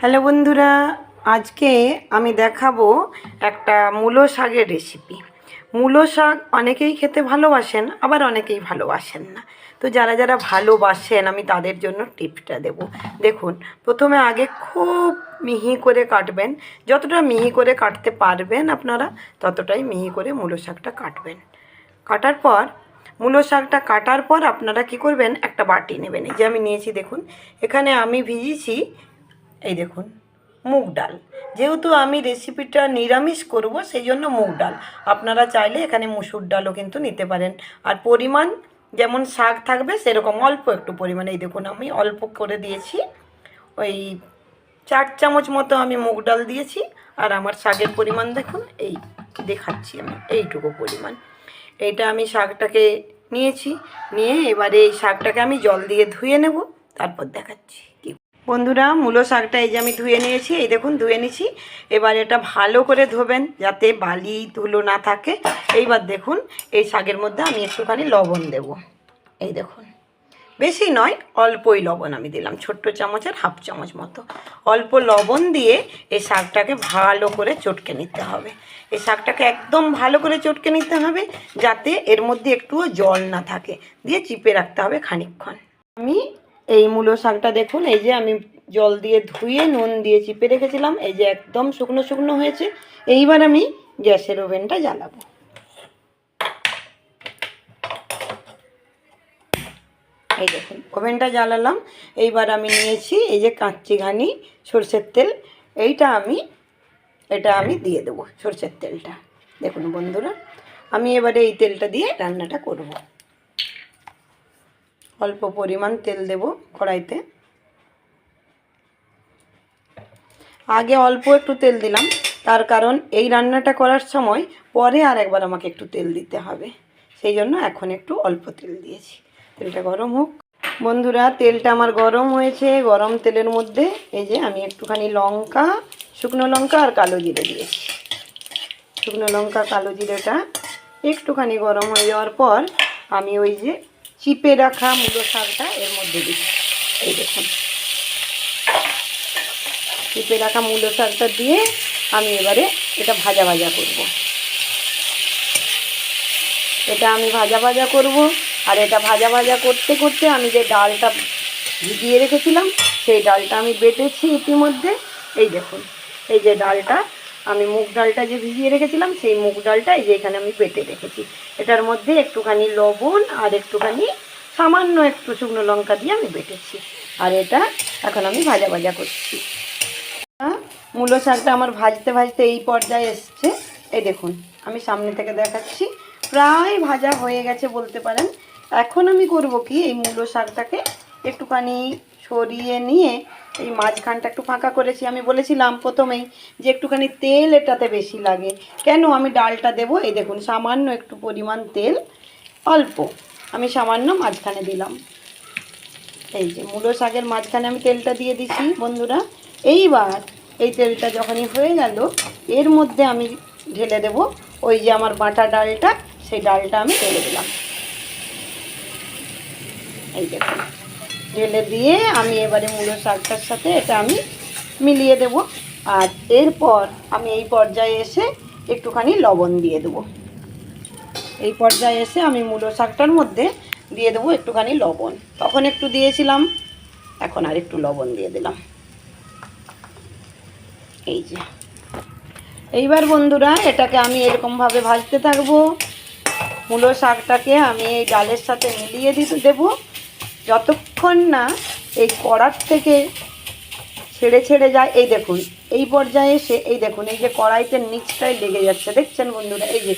Hello বন্ধুরা, আজকে আমি দেখাবো একটা মূলো শাকের রেসিপি মূলো শাক অনেকেই খেতে ভালোবাসেন, আবার অনেকেই ভালোবাসেন না। তো যারা যারা ভালোবাসেন, আমি তাদের জন্য টিপসটা দেব। দেখুন, প্রথমে আগে খুব মিহি করে কাটবেন। যতটা মিহি করে কাটতে পারবেন আপনারা, ততটাই মিহি করে মূলো শাকটা কাটবেন। কাটার পর, মূলো শাকটা কাটার পর আপনারা কি করবেন, একটা বাটি নেবেন। এই যে আমি নিয়েছি, দেখুন, এখানে আমি ভিজিয়েছি এই দেখুন, মুগ ডাল। যেহেতু আমি রেসিপিটা নিরামিষ করব সেই জন্য মুগ ডাল। আপনারা চাইলে এখানে মুসুর ডালও কিন্তু নিতে পারেন। আর পরিমাণ, যেমন শাক থাকবে, সেরকম অল্প একটু পরিমাণে। এই দেখুন, আমি অল্প করে দিয়েছি। ওই চার চামচ মতো আমি মুগ ডাল দিয়েছি। আর আমার শাকের পরিমাণ দেখুন, এই দেখাচ্ছি আমি, এইটুকু পরিমাণ। এইটা আমি শাকটাকে নিয়েছি। নিয়ে এবারে এই শাকটাকে আমি জল দিয়ে ধুয়ে নেব, তারপর দেখাচ্ছি। বন্ধুরা, মূলো শাকটা এই যে আমি ধুয়ে নিয়েছি, এই দেখুন ধুয়ে নিয়েছি। এবার এটা ভালো করে ধোবেন যাতে বালি, ধুলো না থাকে। এইবার দেখুন, এই শাকের মধ্যে আমি একটুখানি লবণ দেব। এই দেখুন, বেশি নয়, অল্পই লবণ আমি দিলাম, ছোট্ট চামচের হাফ চামচ মতো। অল্প লবণ দিয়ে এই শাকটাকে ভালো করে চটকে নিতে হবে। এই শাকটাকে একদম ভালো করে চটকে নিতে হবে যাতে এর মধ্যে একটুও জল না থাকে। দিয়ে চিপে রাখতে হবে খানিকক্ষণ। আমি এই মূলো শাকটা দেখুন, এই যে আমি জল দিয়ে ধুয়ে নুন দিয়ে চিপে রেখেছিলাম, এই যে একদম শুকনো শুকনো হয়েছে, এইবার আমি গ্যাসের ওভেনটা জ্বালাবো। এই দেখুন, ওভেনটা জ্বালালাম, এইবার আমি নিয়েছি এই যে কাঁচি ঘানি, সর্ষের তেল, এইটা আমি, এটা আমি দিয়ে দেবো সর্ষের তেলটা। দেখুন বন্ধুরা, আমি এবারে এই তেলটা দিয়ে রান্নাটা করব। অল্প পরিমাণ তেল দেব কড়াইতে। আগে অল্প একটু তেল দিলাম, তার কারণ এই রান্নাটা করার সময় পরে আর একবার আমাকে একটু তেল দিতে হবে। সেই জন্য এখন একটু অল্প তেল দিয়েছি। তেলটা গরম হোক। বন্ধুরা, তেলটা আমার গরম হয়েছে, গরম তেলের মধ্যে এই যে আমি একটুখানি লঙ্কা, শুকনো লঙ্কা আর কালো জিরে দিয়েছি। শুকনো লঙ্কা, কালো জিরেটা একটুখানি গরম হয়ে যাওয়ার পর আমি ওই যে চিপে রাখা মূলো শাকটা এর মধ্যে দিচ্ছি। এই দেখুন। চিপে রাখা মূলো শাকটা দিয়ে আমি এবারে এটা ভাজা ভাজা করব। এটা আমি ভাজা ভাজা করব আর এটা ভাজা ভাজা করতে করতে আমি যে ডালটা ভিজিয়ে রেখেছিলাম, সেই ডালটা আমি বেটেছি ইতিমধ্যে। এই দেখুন, এই যে ডালটা আমি মুগ ডালটা যে ভিজিয়ে রেখেছিলাম, সেই মুগ ডালটা এই যে এখানে আমি বেটে রেখেছি। এটার মধ্যে একটুখানি লবণ আর একটুখানি সামান্য একটু শুকনো লঙ্কা দিয়ে আমি বেটেছি। আর এটা এখন আমি ভাজা ভাজা করছি। মূলো শাকটা আমার ভাজতে ভাজতে এই পর্যায়ে এসছে। এই দেখুন, আমি সামনে থেকে দেখাচ্ছি। প্রায় ভাজা হয়ে গেছে বলতে পারেন। এখন আমি করব কি, এই মূলো শাকটাকে একটুখানি সরিয়ে নিয়ে এই মাঝখানটা একটু ফাঁকা করেছি। আমি বলেছিলাম প্রথমেই যে একটুখানি তেল এটাতে বেশি লাগে। কেন? আমি ডালটা দেবো, এই দেখুন, সামান্য একটু পরিমাণ তেল, অল্প। আমি সামান্য মাঝখানে দিলাম। এই যে মূলো শাকের মাঝখানে আমি তেলটা দিয়ে দিছি, বন্ধুরা। এইবার এই তেলটা যখনই হয়ে গেল, এর মধ্যে আমি ঢেলে দেব ওই যে আমার বাটা ডালটা, সেই ডালটা আমি ঢেলে দিলাম। এই দেখুন। ঢেলে দিয়ে আমি এবারে মূলো শাকটার সাথে এটা আমি মিলিয়ে দেব। আর এরপর আমি এই পর্যায়ে এসে একটুখানি লবণ দিয়ে দেবো। এই পর্যায়ে এসে আমি মূলো শাকটার মধ্যে দিয়ে দেবো একটুখানি লবণ। তখন একটু দিয়েছিলাম, এখন আর একটু লবণ দিয়ে দিলাম। এই যে। এইবার বন্ধুরা, এটাকে আমি এরকমভাবে ভাজতে থাকব। মূলো শাকটাকে আমি এই ডালের সাথে মিলিয়ে দিতে দেবো। যতক্ষণ না এই কড়ার থেকে ছেড়ে ছেড়ে যায়, এই দেখুন, এই পর্যায়ে এসে, এই দেখুন, এই যে কড়াইতে নিচটাই লেগে যাচ্ছে। দেখছেন বন্ধুরা? এই যে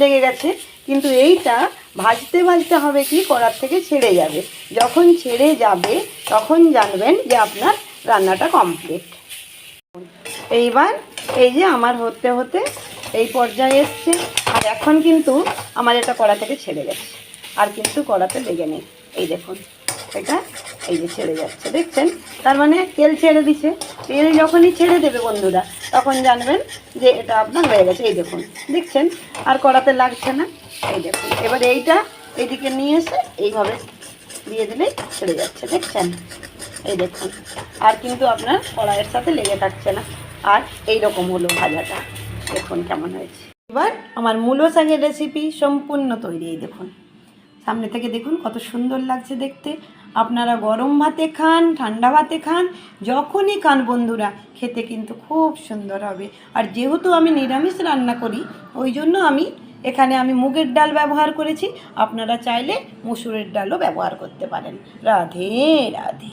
লেগে গেছে। কিন্তু এইটা ভাজতে ভাজতে হবে কি? কড়ার থেকে ছেড়ে যাবে। যখন ছেড়ে যাবে, তখন জানবেন যে আপনার রান্নাটা কমপ্লিট এইবার এই যে আমার হতে হতে এই পর্যায়ে এসছে। আর এখন কিন্তু আমার এটা কড়া থেকে ছেড়ে গেছে। আর কিন্তু কড়াতে লেগে নেই। এই দেখুন। এটা, এই যে ছেড়ে যাচ্ছে, দেখছেন? তার মানে তেল ছেড়ে দিছে। তেল যখনই ছেড়ে দেবে বন্ধুরা, তখন জানবেন যে এটা আপনার হয়ে গেছে। এই দেখুন, দেখছেন? আর কড়াতে লাগছে না। এই দেখুন, এবার এইটা এইদিকে নিয়ে এসে এইভাবে দিয়ে দিলেই ছেড়ে যাচ্ছে, দেখছেন? এই দেখুন, আর কিন্তু আপনার কড়াইয়ের সাথে লেগে থাকছে না। আর এই রকম হলো ভাজাটা। দেখুন কেমন হয়েছে। এবার আমার মূলো শাকের রেসিপি সম্পূর্ণ তৈরি দেখুন। সামনে থেকে দেখুন কত সুন্দর লাগছে দেখতে। আপনারা গরম ভাতে খান, ঠান্ডা ভাতে খান, যখনই খান বন্ধুরা, খেতে কিন্তু খুব সুন্দর হবে। আর যেহেতু আমি নিরামিষ রান্না করি, ওই জন্য আমি এখানে আমি মুগের ডাল ব্যবহার করেছি। আপনারা চাইলে মুসুরের ডালও ব্যবহার করতে পারেন। রাধে রাধে।